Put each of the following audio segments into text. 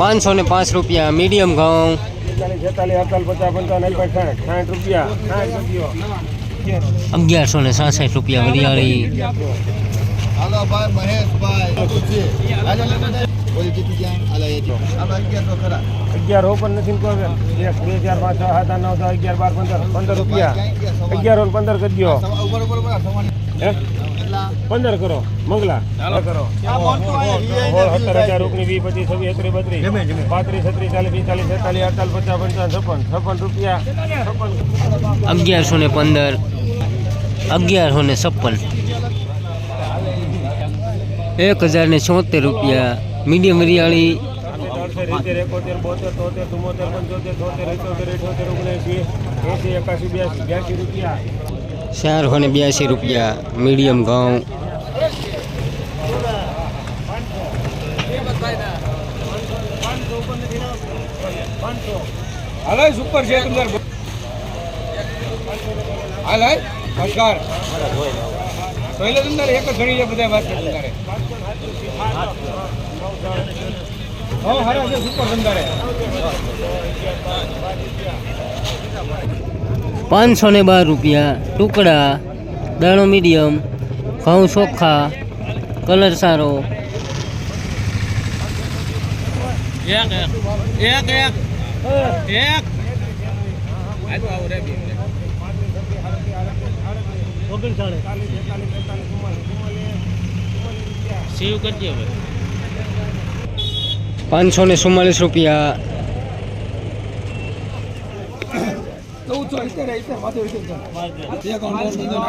પાંચસો ને પાંચ રૂપિયા મીડિયમ ઘઉં. અગિયારસો ને સાસઠ રૂપિયા વરિયાળી. અગિયાર નથી ને એક બે ચાર પાંચ છ સાત આઠ નવ દસ અગિયાર બાર પંદર. પંદર રૂપિયા. અગિયાર પંદર કરી દો પંદર કરો મંગલા. કરો. સત્તર અઢાર ઓગણીસ વીસ પચીસ છવ્વીસ એકત્રીસ બત્રીસ. પાંત્રીસ છત્રીસ ચાલીસ પિસ્તાલીસ છેતાલીસ અડતાલીસ પચાસ પંચાવન છપ્પન છપ્પન રૂપિયા. છપ્પન. અગિયારસો ને પંદર. અગિયારસો ને છપ્પન. એક હજાર ને છોતેર રૂપિયા. મીડિયમ વરિયાળી. સિત્તેર એકોતેર બોતેર તોતેર ચુમ્મોતેર પંચોતેર છોતેર અઠ્યોતેર અઠ્યોતેર ઓગણએંસી એંસી એકાસી બ્યાસી બ્યાસી રૂપિયા. ચારસો ને બ્યાસી રૂપિયા મીડિયમ ઘઉં હાલો સુપર છે तुम હાલ હાલ નમસ્કાર પહેલે તમને એક જ ઘણી છે બધા વાત છે તમારે હો હારા છે સુપર સંદારે પાંચસો ને બાર રૂપિયા. ટુકડા દાણો મીડિયમ ઘઉં ચોખ્ખા કલર સારો. એક એક એક એક આજો આવો રે બી. સીવ કરજે હવે. પાંચસો ને ચુમ્માલીસ રૂપિયા. ચૌદસો ઇત્તેર એકાવન બાવન પંદર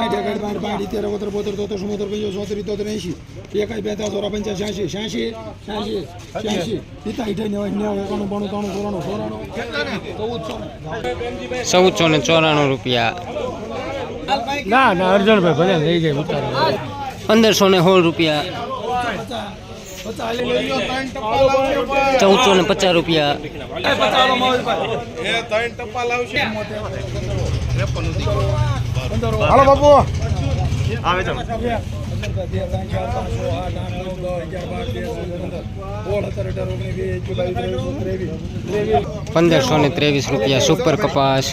સાઠ બાર ઇત્તેર ઓતર બોતેર તોતેર ચુમ્મોતેર પંચોતેર ચોતેર તોતેર એંશી. એકાઈ બેતાલીસ ચોરા પંચાસ છ્યાસી છ્યાસી છ્યાસી છ્યાસી પિતા ઇઠાઈ નેવાય નેવું એકાણું બાણું ત્રાણું ચોરાણું ચોરાણું. ચૌદસો ચૌદસો ને ચોરાણું રૂપિયા. ના ના અર્જણભાઈ ભલે લઈ જાય પંદરસો ને સોળ રૂપિયા. ચૌદસો ને પચાસ રૂપિયા. હાલો બાપુ. પંદરસો ને ત્રેવીસ રૂપિયા સુપર કપાસ.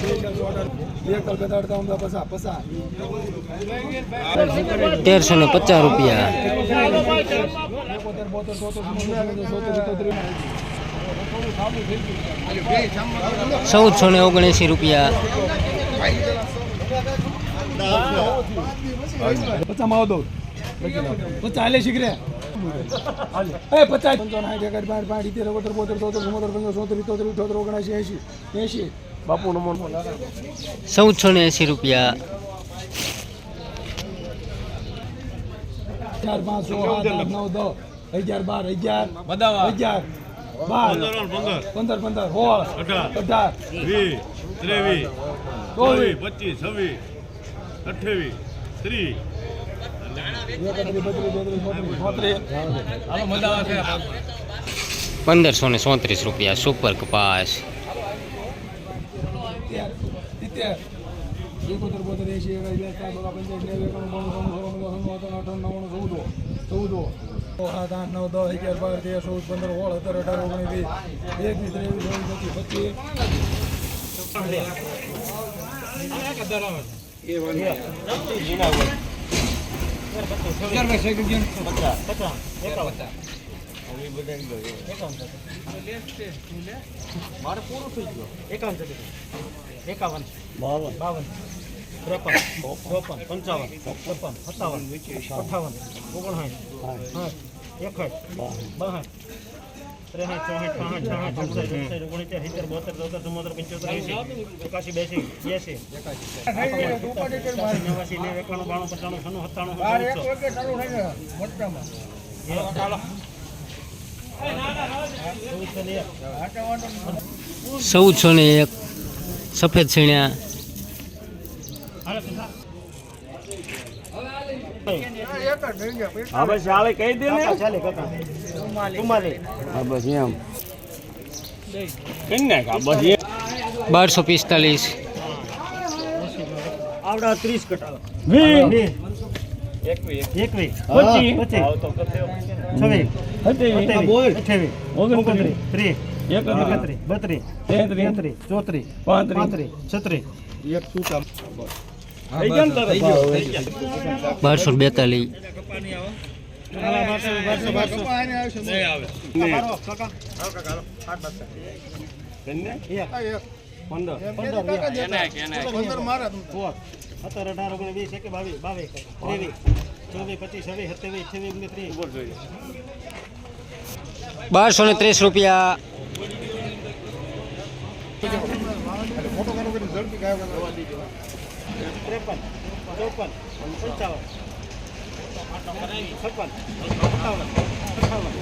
તેરસો ને પચાસ રૂપિયા. ચૌદસો ને ઓગણસી રૂપિયા. પચાસમાં દો પચાસ હાલે શીખરે. પચાસ. પંચાવન સાઠ એકાઠ બાર પાંચ ઇત્તેર ઓગણતર બોતેર તોતેર ચુમ્મોતેર પંદર સોતેર ઇત્તોતેર ઇઠોતેર ઓગણસી એંશી એંશી. બાપુ નમો ચૌદસો ને એંસી રૂપિયા. ચાર પાંચ સો આઠ આઠ નવ દસ. અગિયાર બાર અગિયાર અગિયાર બાર પંદર પંદર. સોળ અઢાર. વીસ ત્રેવીસ ચોવીસ. પચીસ છવ્વીસ અઠ્યાવીસ ત્રીસ. પંદરસો ને સોત્રીસ રૂપિયા સુપર કપાસ. એકોતેર બોતેર એંશી એકાસી બેસતા બોલા પંચાસ નેવું એકાણું બાણું ત્રાણું ચોરાણું પંચાવન અઠાવન નવ્વાણું ચૌદો ચૌદો સાત આઠ નવ દસ અગિયાર બાર તેર ચૌદ પંદર સોળ સત્તર અઢાર ઓગણીસ વીસ એકવીસ ત્રેવીસ ચોવીસ પચીસ પચીસ. એકાવન બાવન. ત્રેપન. ચોપન. પંચાવન. છપ્પન. સત્તાવન. અઠાવન. ઓગણસાઠ. ચૌદસો ને એક સફેદ છીણ્યા હવે શાળે કહી દે ને ચાલે કાકા ચુમ્માલીસ કઈ નાખ આ બસ એ બારસો પિસ્તાલીસ આવડા ત્રીસ કટા વીસ એકવીસ પચીસ. પચીસ ભાવ તો કરશે. છવ્વીસ સત્યાવીસ. અઠ્યાવીસ અઠ્યાવીસ ઓગણત્રીસ. ઓગણત્રીસ ત્રીસ એકત્રીસ. એકત્રીસ બત્રીસ તેત્રીસ. તેત્રીસ ચોત્રીસ પાંત્રીસ. પાંત્રીસ છત્રીસ થઈ ગયા ને તારે? બારસો બેતાલીસ સત્તર અઢાર ઓગણીસ વીસ એકવીસ બાવીસ બાવીસ ત્રેવીસ ચોવીસ પચીસ છવ્વીસ સત્યાવીસ અઠ્યાવીસ ઓગણીસ ત્રીસ બારસો ને ત્રીસ રૂપિયા. ત્રેપન ચોપન પંચાવન છપ્પન સત્તાવન અઠાવન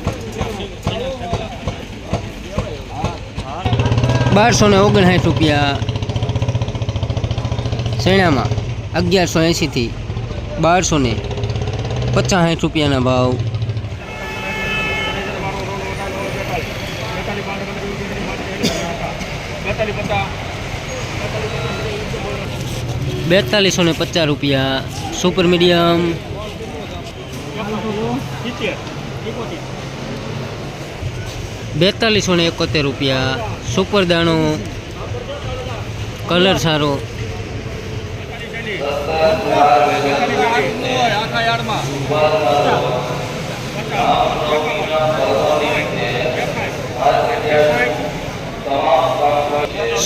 બારસો ને ઓગણસાઠ રૂપિયા શેણામાં અગિયારસો એંશીથી બારસો ને પચાસ સાઠ રૂપિયાના ભાવ બેતાલીસો ને પચાસ રૂપિયા. સુપર મીડિયમ બેતાલીસો ને એકોતેર રૂપિયા. સુપર દાણો. કલર સારો.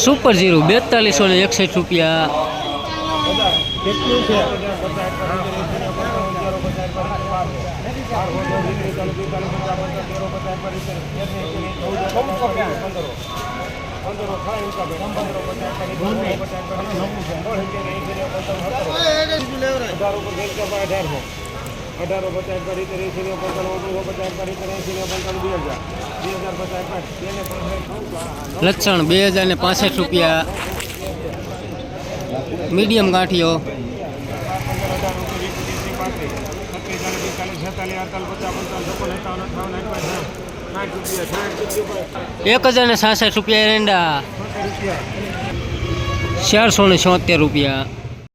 સુપર જીરો બેતાલીસો ને એકસઠ રૂપિયા. કેટલું છે અઢારો પચાસ કરી ઇતર એસી ને પંદર ઓગણીસો પચાસ કરી ઇતર એસી ને પંદર બે હજાર બે હજાર પચાસ લક્ષણ બે હજાર ને પાસઠ રૂપિયા મીડિયમ ગાંઠિયો એક હજાર ને સાસઠ રૂપિયા એરંડા. ચારસો ને છોતેર રૂપિયા.